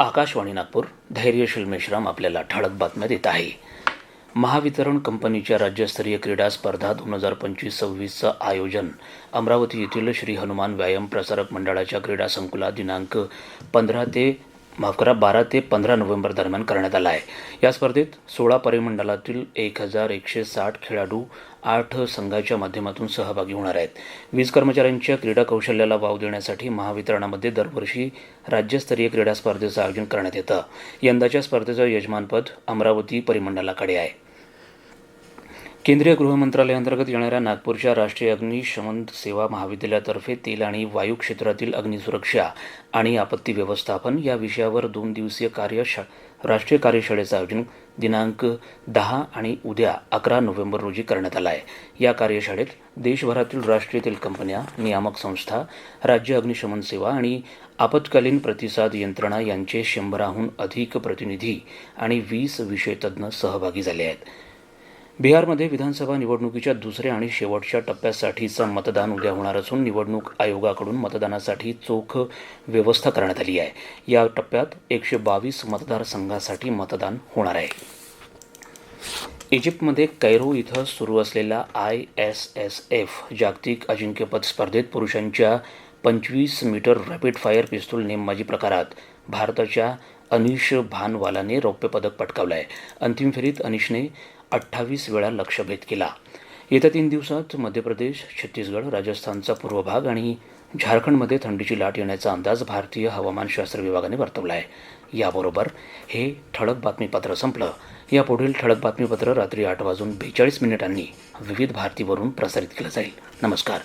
आकाशवाणी नागपूर धैर्यशील मेश्राम आपल्याला ठळक बातम्या देत आहे. महावितरण कंपनीच्या राज्यस्तरीय क्रीडा स्पर्धा दोन हजार पंचवीस सव्वीसचं आयोजन. अमरावती येथील श्री हनुमान व्यायाम प्रसारक मंडळाच्या क्रीडा संकुलात दिनांक पंधरा ते माफ करा बारा ते पंधरा नोव्हेंबर दरम्यान करण्यात आला आहे. या स्पर्धेत सोळा परिमंडळातील एक हजार एकशे साठ खेळाडू आठ संघाच्या माध्यमातून सहभागी होणार आहेत. वीज कर्मचाऱ्यांच्या क्रीडा कौशल्याला वाव देण्यासाठी महावितरणामध्ये दरवर्षी राज्यस्तरीय क्रीडा स्पर्धेचं आयोजन करण्यात येतं. यंदाच्या स्पर्धेचं यजमानपद अमरावती परिमंडळाकडे आहे. केंद्रीय गृहमंत्रालयाअंतर्गत येणाऱ्या नागपूरच्या राष्ट्रीय अग्निशमन सेवा महाविद्यालयातर्फे तेल आणि वायू क्षेत्रातील अग्निसुरक्षा आणि आपत्ती व्यवस्थापन या विषयावर दोन दिवसीय कार्यशा राष्ट्रीय कार्यशाळेचं आयोजन दिनांक दहा आणि उद्या अकरा नोव्हेंबर रोजी करण्यात आलं आहे. या कार्यशाळेत देशभरातील राष्ट्रीय तेल कंपन्या नियामक संस्था राज्य अग्निशमन सेवा आणि आपत्कालीन प्रतिसाद यंत्रणा यांचे शंभराहून अधिक प्रतिनिधी आणि वीस विषयतज्ञ सहभागी झाले आहेत. बिहारमध्ये विधानसभा निवडणुकीच्या दुसऱ्या आणि शेवटच्या टप्प्यासाठीचं मतदान उद्या होणार असून निवडणूक आयोगाकडून मतदानासाठी चोख व्यवस्था करण्यात आली आहे. या टप्प्यात एकशे बावीस मतदारसंघासाठी मतदान होणार आहे. इजिप्तमध्ये कैरो इथं सुरू असलेल्या आय एस एस एफ जागतिक अजिंक्यपद स्पर्धेत पुरुषांच्या पंचवीस मीटर रॅपिड फायर पिस्तूल नेमबाजी प्रकारात भारताच्या अनिश भानवालाने रौप्यपदक पटकावलं आहे अंतिम फेरीत अनिशने अठ्ठावीस वेळा लक्षभेद केला. येत्या तीन दिवसात मध्य प्रदेश छत्तीसगड राजस्थानचा पूर्व भाग आणि झारखंडमध्ये थंडीची लाट येण्याचा अंदाज भारतीय हवामानशास्त्र विभागाने वर्तवला आहे याबरोबर हे ठळक बातमीपत्र संपलं. यापुढील ठळक बातमीपत्र रात्री आठ वाजून बेचाळीस मिनिटांनी विविध भारतीवरून प्रसारित केलं जाईल. नमस्कार.